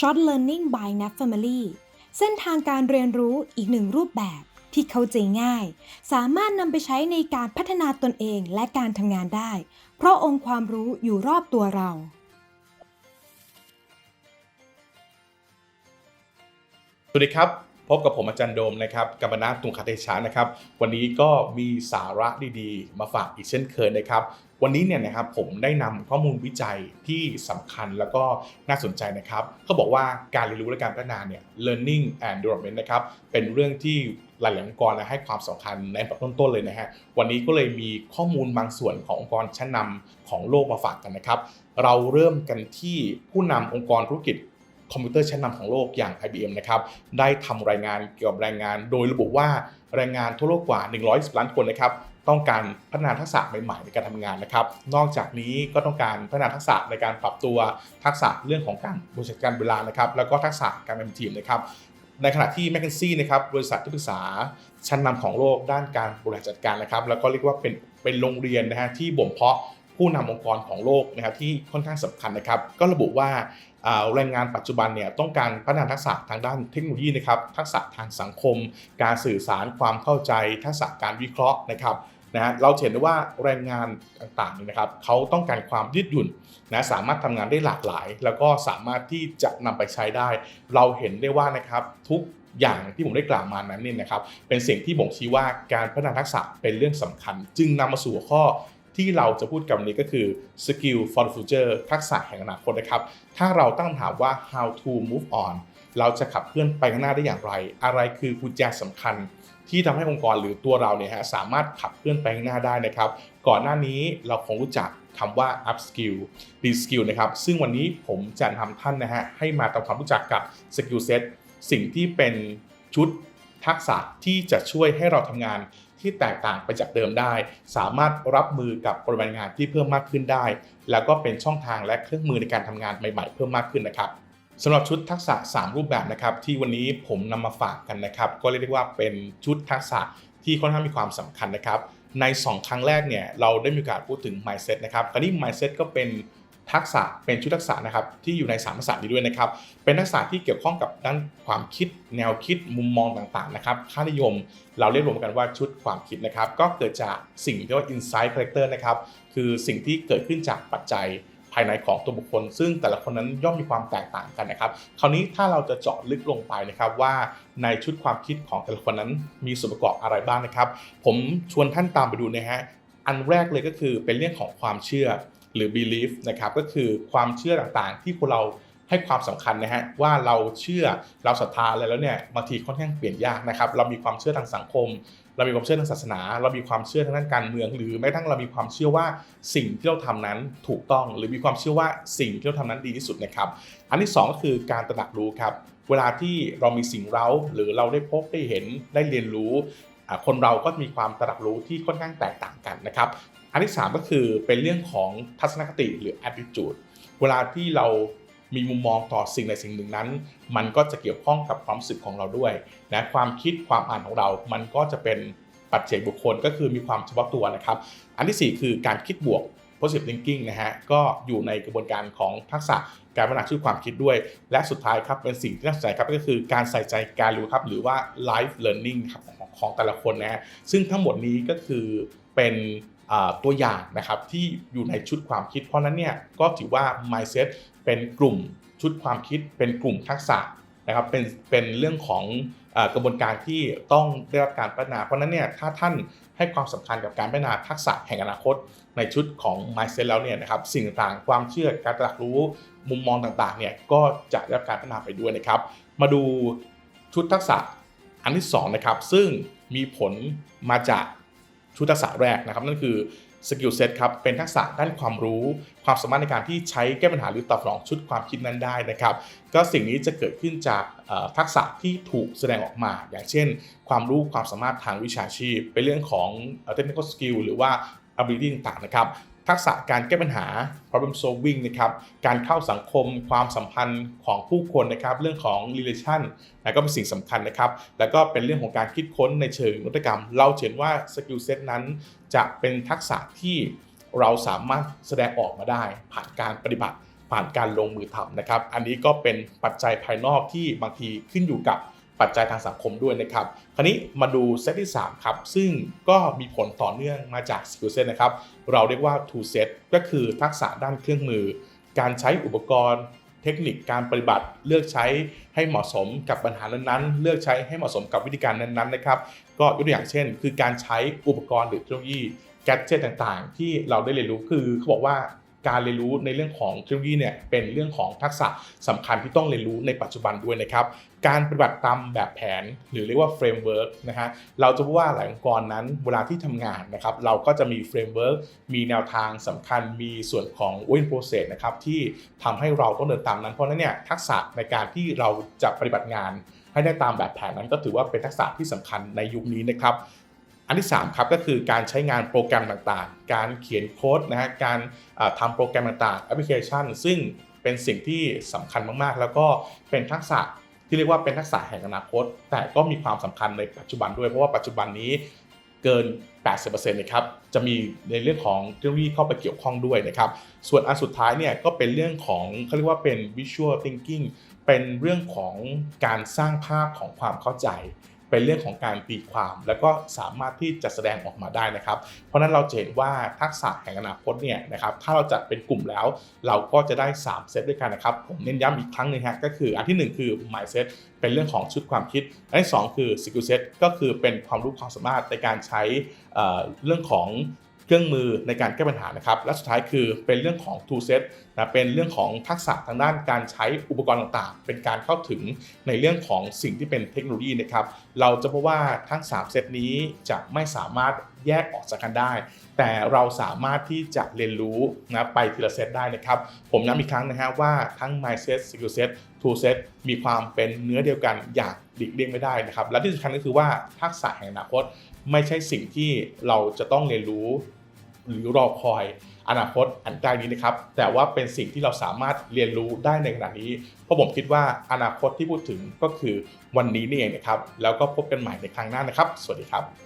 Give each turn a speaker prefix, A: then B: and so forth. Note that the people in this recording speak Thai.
A: Short Learning by Nap Family เส้นทางการเรียนรู้อีกหนึ่งรูปแบบที่เข้าใจง่าย สามารถนำไปใช้ในการพัฒนาตนเองและการทำงานได้ เพราะองค์ความรู้อยู่รอบตัวเรา
B: สวัสดีครับ พบกับผมอาจารย์โดมนะครับกัมปนาตุงคาเตชานะครับ วันนี้ก็มีสาระดีๆ มาฝากอีกเช่นเคยนะครับ วันนี้เนี่ยนะครับผมได้นำข้อมูลวิจัยที่สำคัญแล้วก็น่าสนใจนะครับเขาบอกว่าการเรียนรู้และการพัฒนาเนี่ย learning and development นะครับเป็นเรื่องที่หลายองค์กรให้ความสำคัญในแบบต้นๆเลยนะฮะวันนี้ก็เลยมีข้อมูลบางส่วนขององค์กรชั้นนำของโลกมาฝากกันนะครับ เราเริ่มกันที่ผู้นำองค์กรธุรกิจคอมพิวเตอร์ชั้นนำของโลกอย่าง IBM นะครับ ได้ทำรายงานเกี่ยวกับแรงงาน โดยระบุว่าแรงงานทั่วโลกกว่า 110 ล้านคนนะครับ ต้องการพัฒนาทักษะใหม่ๆในการทำงานนะครับ นอกจากนี้ก็ต้องการพัฒนาทักษะในการปรับตัวทักษะเรื่องของการบริหารการเวลานะครับ แล้วก็ทักษะการเป็นทีมนะครับ ในขณะที่ m c k เคนซี่นะครับบริษัทที่ปรึกษาชั้นนำของโลกด้านการบริหารจัดการนะครับ แล้วก็เรียกว่าเป็นเป็นโรงเรียนนะฮะที่บ่มเพาะผู้นำองค์กรของโลกนะครับที่ค่อนข้างสำคัญนะครับ ก็ระบุว่าแรงงานปัจจุบันเนี่ยต้องการพัฒนาทักษะทางด้านเทคโนโลยีนะครับ ทักษะทางสังคม การสื่อสารความเข้าใจ ทักษะการวิเคราะห์นะครับ นะฮะเราเห็นได้ว่าแรงงานต่างๆนี่นะครับเขาต้องการความยืดหยุ่นนะสามารถทำงานได้หลากหลาย แล้วก็สามารถที่จะนำไปใช้ได้ เราเห็นได้ว่านะครับทุกอย่างที่ผมได้กล่าวมานั้นเนี่ยนะครับเป็นสิ่งที่บ่งชี้ว่าการพัฒนาทักษะเป็นเรื่องสำคัญ จึงนำมาสู่หัวข้อที่เราจะพูดกันนี้ก็คือ skill for the future ทักษะแห่งอนาคตนะครับ ถ้าเราตั้งคำถามว่า how to move on เราจะขับเคลื่อนไปข้างหน้าได้อย่างไร อะไรคือกุญแจสำคัญ ที่ทำให้องค์กรหรือตัวเราเนี่ยฮะสามารถขับเคลื่อนไปข้างหน้าได้นะครับ ก่อนหน้านี้เราคงรู้จักคำว่า up skill re skill นะครับ ซึ่งวันนี้ผมจะนำท่านนะฮะให้มาทำความรู้จักกับ skill set สิ่งที่เป็นชุดทักษะที่จะช่วยให้เราทำงานที่แตกต่างไปจากเดิมได้ สามารถรับมือกับปริมาณงานที่เพิ่มมากขึ้นได้ แล้วก็เป็นช่องทางและเครื่องมือในการทำงานใหม่ๆ เพิ่มมากขึ้นนะครับ สำหรับชุดทักษะ 3 รูปแบบนะครับที่วันนี้ผมนำมาฝากกันนะครับ ก็เรียกได้ว่าเป็นชุดทักษะที่ค่อนข้างมีความสำคัญนะครับ ใน 2 ครั้งแรกเนี่ยเราได้มีโอกาสพูดถึง mindset นะครับคราวนี้ mindset ก็เป็นทักษะเป็นชุดทักษะนะครับที่อยู่ใน3ทักษะนี้ด้วยนะครับ เป็นทักษะที่เกี่ยวข้องกับด้านความคิด แนวคิดมุมมองต่างๆนะครับค่านิยม เราเรียกรวมกันว่าชุดความคิดนะครับ ก็เกิดจากสิ่งที่เรียกว่า insight character นะครับคือสิ่งที่เกิดขึ้นจากปัจจัย ภายในของตัวบุคคล ซึ่งแต่ละคนนั้นย่อมมีความแตกต่างกันนะครับ คราวนี้ถ้าเราจะเจาะลึกลงไปนะครับว่าในชุดความคิดของแต่ละคนนั้นมีส่วนประกอบอะไรบ้างนะครับ ผมชวนท่านตามไปดูนะฮะอันแรกเลยก็คือเป็นเรื่องของความเชื่อหรือ belief นะครับก็คือความเชื่อต่างๆ ที่คนเรา ให้ความสำคัญนะฮะว่าเราเชื่อเราศรัทธาอะไรแล้วเนี่ยบางทีค่อนข้างเปลี่ยนยากนะครับ เรามีความเชื่อทางสังคม เรามีความเชื่อทางศาสนา เรามีความเชื่อทางด้านการเมือง หรือแม้กระทั่งเรามีความเชื่อว่าสิ่งที่เราทำนั้นถูกต้อง หรือมีความเชื่อว่าสิ่งที่เราทำนั้นดีที่สุดนะครับ อันที่สองก็คือการตระหนักรู้ครับเวลาที่เรามีสิ่งเราหรือเราได้พบได้เห็นได้เรียนรู้คนเราก็มีความตระหนักรู้ที่ค่อนข้างแตกต่างกันนะครับอันที่ 3 ก็คือเป็นเรื่องของทัศนคติหรือ attitude เวลาที่เรา มีมุมมองต่อสิ่งใดสิ่งหนึ่งนั้น มันก็จะเกี่ยวข้องกับความรู้สึกของเราด้วยนะความคิดความอ่านของเรา มันก็จะเป็นปัจเจกบุคคลก็คือมีความเฉพาะตัวนะครับ อันที่ 4 คือการคิดบวก positive thinking นะฮะก็อยู่ในกระบวนการของทักษะการพัฒนาชื่อความคิดด้วย และสุดท้ายครับเป็นสิ่งที่น่าสนใจครับก็คือการใส่ใจการรู้ครับหรือว่า life learning ครับของแต่ละคนนะฮะซึ่งทั้งหมดนี้ก็คือเป็น ตัวอย่างนะครับที่อยู่ในชุดความคิด เพราะนั้นเนี่ยก็ถือว่า mindset เป็นกลุ่มชุดความคิด เป็นกลุ่มทักษะนะครับเป็นเป็นเรื่องของอกระบวนการที่ต้องได้รับการพัฒนา เพราะนั้นเนี่ยถ้าท่านให้ความสำคัญกับการพัฒนาทักษะแห่งอนาคต ในชุดของ mindset แล้วเนี่ยนะครับสิ่งต่างๆความเชื่อการตระหนักรู้มุมมองต่างๆเนี่ยก็จะได้รับการพัฒนาไปด้วยนะครับ มาดูชุดทักษะอันที่2นะครับซึ่งมีผลมาจาก ชุดทักษะแรกนะครับนั่นคือสกิลเซ็ตครับเป็นทักษะด้านความรู้ ความสามารถในการที่ใช้แก้ปัญหาหรือตอบสนองชุดความคิดนั้นได้นะครับ ก็สิ่งนี้จะเกิดขึ้นจากทักษะที่ถูกแสดงออกมา อย่างเช่น ความรู้ความสามารถทางวิชาชีพ เป็นเรื่องของ technical skill หรือว่า ability ต่างๆนะครับ ทักษะการแก้ปัญหา problem solving นะครับ การเข้าสังคม ความสัมพันธ์ของผู้คนนะครับ เรื่องของ relation นะก็เป็นสิ่งสำคัญนะครับ แล้วก็เป็นเรื่องของการคิดค้นในเชิงนวัตกรรม เราเห็นว่า skill set นั้นจะเป็นทักษะที่เราสามารถแสดงออกมาได้ ผ่านการปฏิบัติ ผ่านการลงมือทำนะครับ อันนี้ก็เป็นปัจจัยภายนอกที่บางทีขึ้นอยู่กับ ปัจจัยทางสังคมด้วยนะครับ คราวนี้มาดูเซตที่ 3 ครับ ซึ่งก็มีผลต่อเนื่องมาจาก skill set นะครับ เราเรียกว่า two set ก็คือทักษะด้านเครื่องมือ การใช้อุปกรณ์ เทคนิคการปฏิบัติ เลือกใช้ให้เหมาะสมกับปัญหานั้นๆ เลือกใช้ให้เหมาะสมกับวิธีการนั้นๆนะครับ ก็ยกตัวอย่างเช่น คือการใช้อุปกรณ์หรือเทคโนโลยีแกดเจตต่างๆ ที่เราได้เรียนรู้คือเขาบอกว่า การเรียนรู้ในเรื่องของเทคโนโลยีเนี่ยเป็นเรื่องของทักษะสำคัญที่ต้องเรียนรู้ในปัจจุบันด้วยนะครับ การปฏิบัติตามแบบแผนหรือเรียกว่าเฟรมเวิร์กนะฮะเราจะพบว่าหลายองค์กรนั้นเวลาที่ทำงานนะครับ เราก็จะมีเฟรมเวิร์กมีแนวทางสำคัญมีส่วนของ win process นะครับที่ทำให้เราต้องเดินตามนั้นเพราะนั้นเนี่ยทักษะในการที่เราจะปฏิบัติงานให้ได้ตามแบบแผนนั้นก็ถือว่าเป็นทักษะที่สำคัญในยุคนี้นะครับ อันที่3ครับก็คือการใช้งานโปรแกรมต่างๆ การเขียนโค้ดนะฮะการทำโปรแกรมต่างๆแอปพลิเคชัน ซึ่งเป็นสิ่งที่สำคัญมากๆ แล้วก็เป็นทักษะที่เรียกว่าเป็นทักษะแห่งอนาคต แต่ก็มีความสำคัญในปัจจุบันด้วยเพราะว่าปัจจุบันนี้เกิน 80%นะครับ จะมีในเรื่องของเทคโนโลยีเข้าไปเกี่ยวข้องด้วยนะครับ ส่วนอันสุดท้ายเนี่ยก็เป็นเรื่องของเขาเรียกว่าเป็น visual thinking เป็นเรื่องของการสร้างภาพของความเข้าใจ เป็นเรื่องของการตีความ แล้วก็สามารถที่จะแสดงออกมาได้นะครับ เพราะนั้นเราจะเห็นว่าทักษะแห่งอนาคตเนี่ยนะครับถ้าเราจัดเป็นกลุ่มแล้ว เราก็จะได้ 3 เซตด้วยกันนะครับ ผมเน้นย้ำอีกครั้งหนึงฮะก็คืออันทีหนึ่1 คือ mindset เป็นเรื่องของชุดความคิด อันที่ 2 คือ skill set ก็คือเป็นความรู้ความสามารถในการใช้อ่อเรื่องของ เครื่องมือในการแก้ปัญหานะครับ และสุดท้ายคือเป็นเรื่องของ tool set นะเป็นเรื่องของทักษะทางด้านการใช้อุปกรณ์ต่างๆ เป็นการเข้าถึงในเรื่องของสิ่งที่เป็นเทคโนโลยีนะครับ เราจะพบว่าทั้ง 3 เซตนี้จะไม่สามารถแยกออกจากกันได้ แต่เราสามารถที่จะเรียนรู้นะไปทีละเซตได้นะครับ ผมย้ำอีกครั้งนะฮะว่าทั้ง mindset skill set tool set มีความเป็นเนื้อเดียวกันอย่างหลีกเลี่ยงไม่ได้นะครับ และที่สำคัญก็คือว่าทักษะแห่งอนาคต ไม่ใช่สิ่งที่เราจะต้องเรียนรู้ หรือรอคอยอนาคตอันใกล้นี้นะครับ แต่ว่าเป็นสิ่งที่เราสามารถเรียนรู้ได้ในขณะนี้ เพราะผมคิดว่าอนาคตที่พูดถึงก็คือวันนี้นี่เองนะครับ แล้วก็พบกันใหม่ในครั้งหน้านะครับ สวัสดีครับ